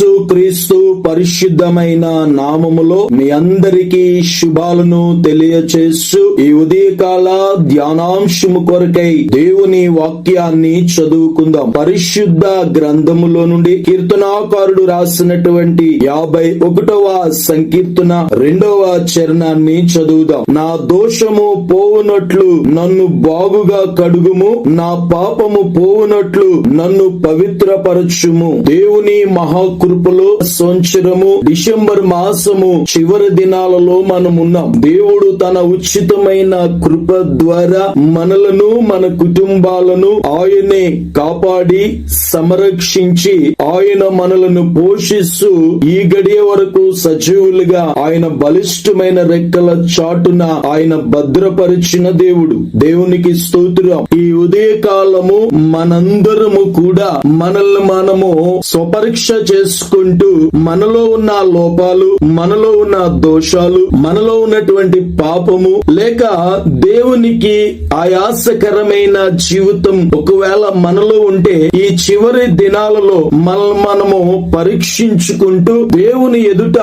యేసు క్రీస్తు పరిశుద్ధమైన నామములో మీ అందరికీ శుభాలను తెలియచేస్తూ ఈ ఉదయకాల ధ్యానాంశము కొరకై దేవుని వాక్యాన్ని చదువుకుందాం. పరిశుద్ధ గ్రంథములో నుండి కీర్తనాకారుడు రాసినటువంటి యాభై ఒకటవ సంకీర్తన రెండవ చరణాన్ని చదువుదాం. నా దోషము పోవునట్లు నన్ను బాగుగా కడుగుము నా పాపము పోవునట్లు నన్ను పవిత్రపరచుము. దేవుని మహాకృపలో సంవత్సరము డిసెంబర్ మాసము చివరి దినాలలో మనం ఉన్నాం దేవుడు తన ఉచితమైన కృప ద్వారా మనలను మన కుటుంబాలను ఆయనే కాపాడి సంరక్షించి ఆయన మనలను పోషిస్తూ ఈ గడియ వరకు సజీవులుగా ఆయన బలిష్టమైన రెక్కల చాటున ఆయన భద్రపరిచిన దేవుడు. దేవునికి స్తోత్రం. ఈ ఉదయ కాలము మనందరము కూడా మనల్ని మనము స్వపరీక్ష చేసుకుంటూ మనలో ఉన్న లోపాలు మనలో ఉన్న దోషాలు మనలో ఉన్నటువంటి పాపము లేక దేవునికి ఆయాసకరమైన జీవితం ఒకవేళ మనలో ఉంటే ఈ చివరి దినాలలో మనల్ని మనము పరీక్షించుకుంటూ దేవుని ఎదుట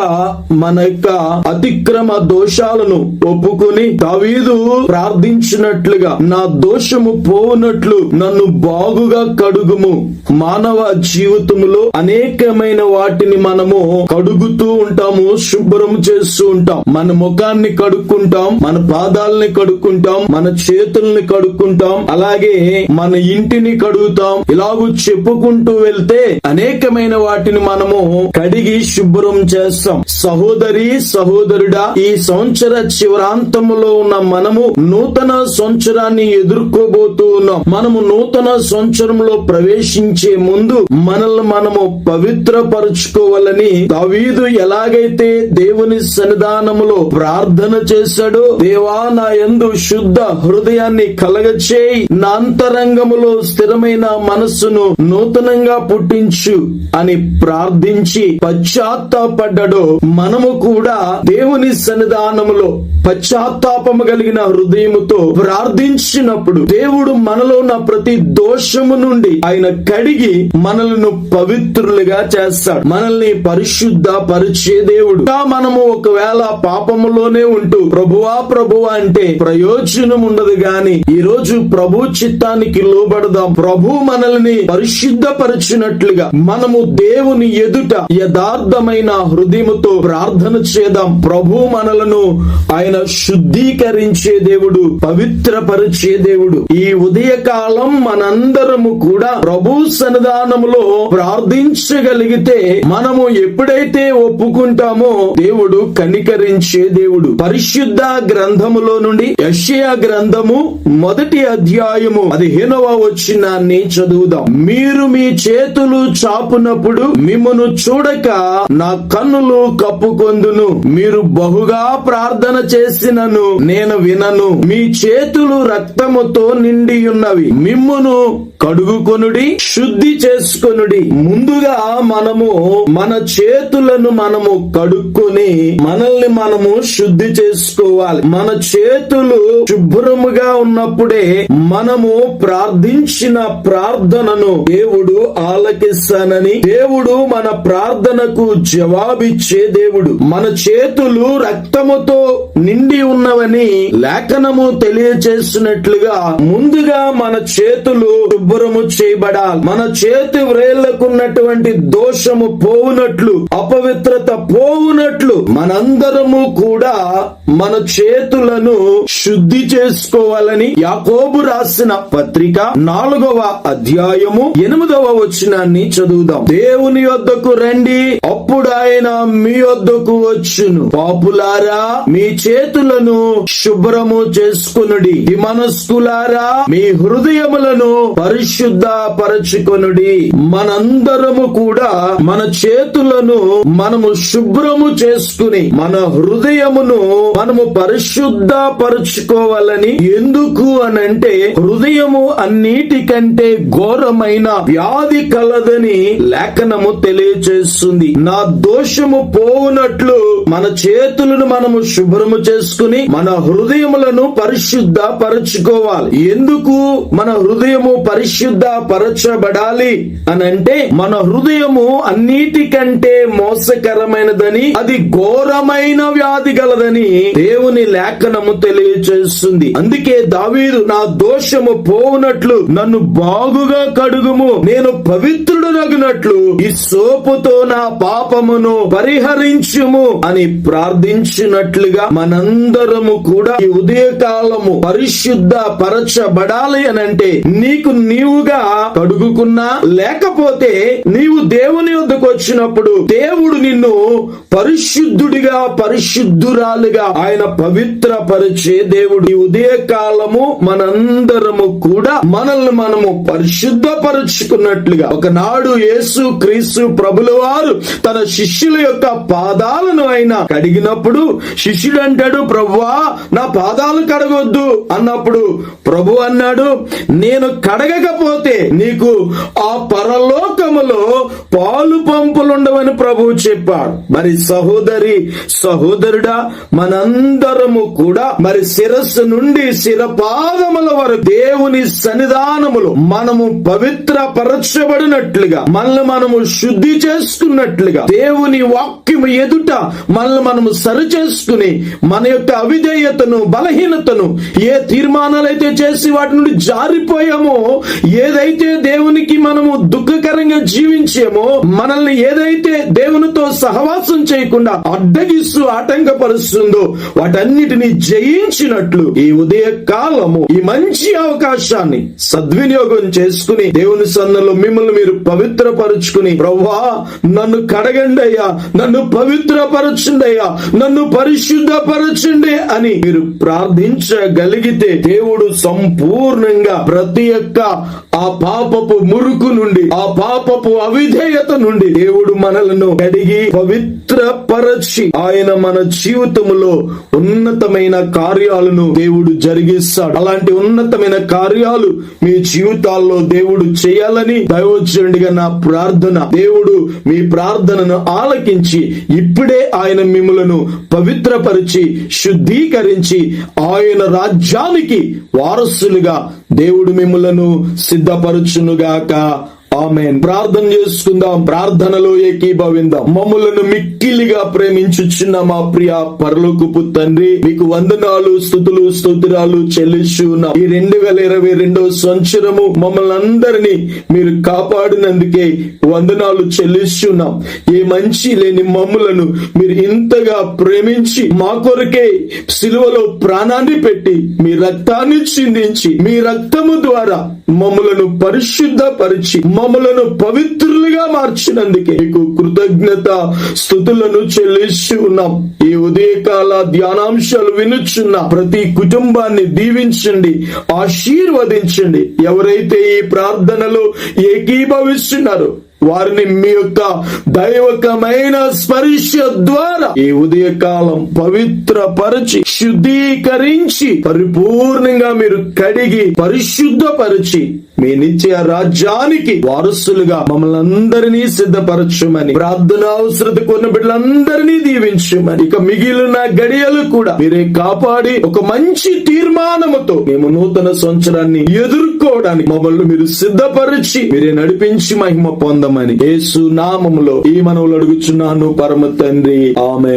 మన యొక్క అతిక్రమ దోషాలను ఒప్పుకొని దావీదు ప్రార్థించినట్లుగా నా దోషము పోవునట్లు నన్ను బాగుగా కడుగుము. మానవ జీవితములో అనేకమైన వాటిని మనము కడుగుతూ ఉంటాము శుభ్రం చేస్తూ ఉంటాం. మన ముఖాన్ని కడుక్కుంటాం మన పాదాలని కడుక్కుంటాం మన చేతుల్ని కడుక్కుంటాం అలాగే మన ఇంటిని కడుగుతాం. ఇలాగూ చెప్పుకుంటూ వెళ్తే అనేకమైన వాటిని మనము కడిగి శుభ్రం చేస్తాం. సహోదరి సహోదరుడా ఈ సంవత్సర చివరాంతములో ఉన్న మనము నూతన సంవత్సరాన్ని ఎదుర్కోబోతూ ఉన్నాం. మనము నూతన సంవత్సరంలో ప్రవేశించే ముందు మనల్ని మనము పవిత్రపరుచుకోవాలని దావీదు ఎలాగైతే దేవుని సన్నిధానములో ప్రార్థన చేశాడో దేవా నా యందు శుద్ధ హృదయాన్ని కలగచేయి. నా అంతరంగములో స్థిరమైన మనస్సును నూతనంగా పుట్టించు అని ప్రార్థించి పశ్చాత్తాపడ్డాడో మనము కూడా దేవుని సన్నిధానములో పశ్చాత్తాపము కలిగిన హృదయముతో ప్రార్థించినప్పుడు దేవుడు మనలో ఉన్న ప్రతి దోషము నుండి ఆయన కడిగి మనల్ని పవిత్రులుగా చేస్తాడు. మనల్ని పరిశుద్ధ పరిచే దేవుడు మనము ఒకవేళ పాపములోనే ఉంటూ ప్రభువా ప్రభువా అంటే ప్రయోజనం ఉండదు గాని ఈ రోజు ప్రభు చిత్తానికి లోబడదాం. ప్రభు మనల్ని పరిశుద్ధపరిచినట్లుగా మనము దేవుని ఎదుట యథార్థమైన హృదయముతో ప్రార్థన చేద్దాం. ప్రభు మనలను ఆయన శుద్ధీకరించే దేవుడు పవిత్రపరిచే దేవుడు. ఈ ఉదయకాలం మనందరము కూడా ప్రభు సన్నిధానములో ప్రార్థించగలిగితే మనము ఎప్పుడైతే ఒప్పుకుంటామో దేవుడు కనికరించే దేవుడు. పరిశుద్ధ గ్రంథములో నుండి యషయా గ్రంథము మొదటి అధ్యాయము పదిహేనవ వచ్చినాన్ని చదువుదాం. మీరు మీ చేతులు చాపునప్పుడు మిమ్మను చూడక నా కన్నులు కప్పుకొందును. మీరు బహుగా ప్రార్థన చేసినను నేను వినను. మీ చేతులు రక్తముతో నిండి ఉన్నవి. మిమ్మును కడుగుకొనుడి. శుద్ధి చేసుకొనుడి. ముందుగా మనము మన చేతులను మనము కడుక్కొని మనల్ని మనము శుద్ధి చేసుకోవాలి. మన చేతులు శుభ్రముగా ఉన్నప్పుడే మనము ప్రార్థించిన ప్రార్థనను దేవుడు ఆలకిస్తానని దేవుడు మన ప్రార్థనకు జవాబిచ్చే దేవుడు. మన చేతులు రక్తముతో నిండి ఉన్నవని లేఖనము తెలియచేస్తున్నట్లుగా ముందుగా మన చేతులు శుభ్రము చేయబడాలి. మన చేతి వ్రేళ్ళకున్నటువంటి దోషము పోవునట్లు అపవిత్రత పోవునట్లు మనందరము కూడా మన చేతులను శుద్ధి చేసుకోవాలని యాకోబు రాసిన పత్రిక నాలుగవ అధ్యాయము ఎనిమిదవ వచనాన్ని చదువుదాం. దేవుని యొద్దకు రండి అప్పుడు ఆయన మీ యొద్దకు వచ్చును. పాపులారా మీ చేతులను శుభ్రము చేసుకునుడి. ఈ మనస్కులారా మీ హృదయములను పరిశుద్ధ ఉంచుకొనుడి మనందరము కూడా మన చేతులను మనము శుభ్రము చేసుకుని మన హృదయమును మనము పరిశుద్ధ పరుచుకోవాలని ఎందుకు అనంటే హృదయము అన్నిటికంటే ఘోరమైన వ్యాధి కలదని లేఖనము తెలియచేస్తుంది. నా దోషము పోవునట్లు మన చేతులను మనము శుభ్రము చేసుకుని మన హృదయములను పరిశుద్ధ పరచుకోవాలి ఎందుకు? మన హృదయము పరిశుద్ధ పరచబ పడాలి అని అంటే మన హృదయము అన్నిటికంటే మోసకరమైనదని అది ఘోరమైన వ్యాధి గలదని దేవుని లేఖనము తెలియచేస్తుంది. అందుకే దావీదు నా దోషము పోవునట్లు నన్ను బాగుగా కడుగుము. నేను పవిత్రుడనగినట్లు ఈ సోపుతో నా పాపమును పరిహరించుము అని ప్రార్థించినట్లుగా మనందరము కూడా ఈ ఉదయకాలము పరిశుద్ధ పరచబడాలి అని అంటే నీకు నీవుగా కడుగుకున్నా లేకపోతే నీవు దేవుని వద్దకు వచ్చినప్పుడు దేవుడు నిన్ను పరిశుద్ధుడిగా పరిశుద్ధురాలుగా ఆయన పవిత్ర పరిచే దేవుడు. ఈ ఉదయ కాలము మనందరము కూడా మనల్ని మనము పరిశుద్ధపరుచుకున్నట్లుగా. ఒకనాడు యేసు క్రీస్తు ప్రభుల వారు తన శిష్యుల యొక్క పాదాలను ఆయన కడిగినప్పుడు శిష్యుడు అంటాడు ప్రభువా నా పాదాలు కడగొద్దు. అన్నప్పుడు ప్రభు అన్నాడు నేను కడగకపోతే నీకు ఆ పరలోకములో పాలు పంపులుండవని ప్రభువు చెప్పాడు. మరి సహోదరి సహోదరుడా మనందరము కూడా మరి శిరస్సు నుండి శిరపాదముల వరకు దేవుని సన్నిధానములు మనము పవిత్ర పరచబడినట్లుగా మనల్ని మనము శుద్ధి చేసుకున్నట్లుగా దేవుని వాక్యము ఎదుట మనల్ని మనము సరి చేసుకుని మన యొక్క అవిధేయతను బలహీనతను ఏ తీర్మానాలైతే చేసి వాటి నుండి జారిపోయామో ఏదైతే దేవుని దేవునికి మనము దుఃఖకరంగా జీవించేమో మనల్ని ఏదైతే దేవునితో సహవాసం చేయకుండా అడ్డగిస్తూ ఆటంకపరుస్తుందో వాటన్నిటిని జయించినట్లు ఈ ఉదయ కాలము ఈ మంచి అవకాశాన్ని సద్వినియోగం చేసుకుని దేవుని సన్నలో మిమ్మల్ని మీరు పవిత్రపరుచుకుని ప్రవ్వా నన్ను కడగండి అయ్యా నన్ను పవిత్రపరచండి అయ్యా నన్ను పరిశుద్ధపరచండి అని మీరు ప్రార్థించగలిగితే దేవుడు సంపూర్ణంగా ప్రతి యొక్క ఆ పాపపు మురుకు నుండి ఆ పాపపు అవిధేయత నుండి దేవుడు మనలను కడిగి పవిత్రపరచి ఆయన మన జీవితంలో ఉన్నతమైన కార్యాలను దేవుడు జరిగిస్తాడు. అలాంటి ఉన్నతమైన కార్యాలు మీ జీవితాల్లో దేవుడు చేయాలని దైవోచరుడిగా నా ప్రార్థన. దేవుడు మీ ప్రార్థనను ఆలకించి ఇప్పుడే ఆయన మిమ్మలను పవిత్రపరిచి శుద్ధీకరించి ఆయన రాజ్యానికి వారసులుగా దేవుడు మిమ్మలను సిద్ధపరచునుగాక. ఆమెన్. ప్రార్థన చేసుకుందాం. ప్రార్థనలో ఏకీభవిందాం. మమ్మలను మిక్కిలిగా ప్రేమించుచున్న మా ప్రియ పరలోకపు తండ్రి మీకు వందనాలు స్థుతులు స్తోత్రాలు చెల్లిస్తున్నాం ఈ రెండు వేల ఇరవై రెండవ సంవత్సరము మమ్మల్ని అందరినీ మీరు కాపాడినందుకే వందనాలు చెల్లిస్తున్నాం ఏ మంచి లేని మమ్ములను మీరు ఇంతగా ప్రేమించి మా కొరకే సిలువలో ప్రాణాన్ని పెట్టి మీ రక్తాన్ని చిందించి మీ రక్తము ద్వారా మమ్మలను పరిశుద్ధపరిచి మమ్మలను పవిత్రులుగా మార్చినందుకే మీకు కృతజ్ఞత స్థుతులను చెల్లిస్తూ ఉన్నాం. ఈ ఉదయకాల ధ్యానాంశాలు వినుచున్న ప్రతి కుటుంబాన్ని దీవించండి ఆశీర్వదించండి. ఎవరైతే ఈ ప్రార్థనలు ఏకీభవిస్తున్నారో వారిని మీ యొక్క దైవకమైన స్పర్శ ద్వారా ఈ ఉదయకాలం పవిత్రపరిచి శుద్ధీకరించి పరిపూర్ణంగా మీరు కడిగి పరిశుద్ధపరిచి మీ నిత్య రాజ్యానికి వారసులుగా మమ్మల్ని అందరినీ సిద్ధపరచమని ప్రార్థన అవసరత కొన్న బిడ్డలందరినీ దీవించమని. ఇక మిగిలిన గడియలు కూడా మీరే కాపాడి ఒక మంచి తీర్మానముతో మేము నూతన సంవత్సరాన్ని ఎదుర్కోవడానికి మమ్మల్ని మీరు సిద్ధపరిచి మీరే నడిపించి మహిమ పొందమని యేసు నామములో ఈ మనవులు అడుగుచున్నాను పరమ తండ్రి. ఆమె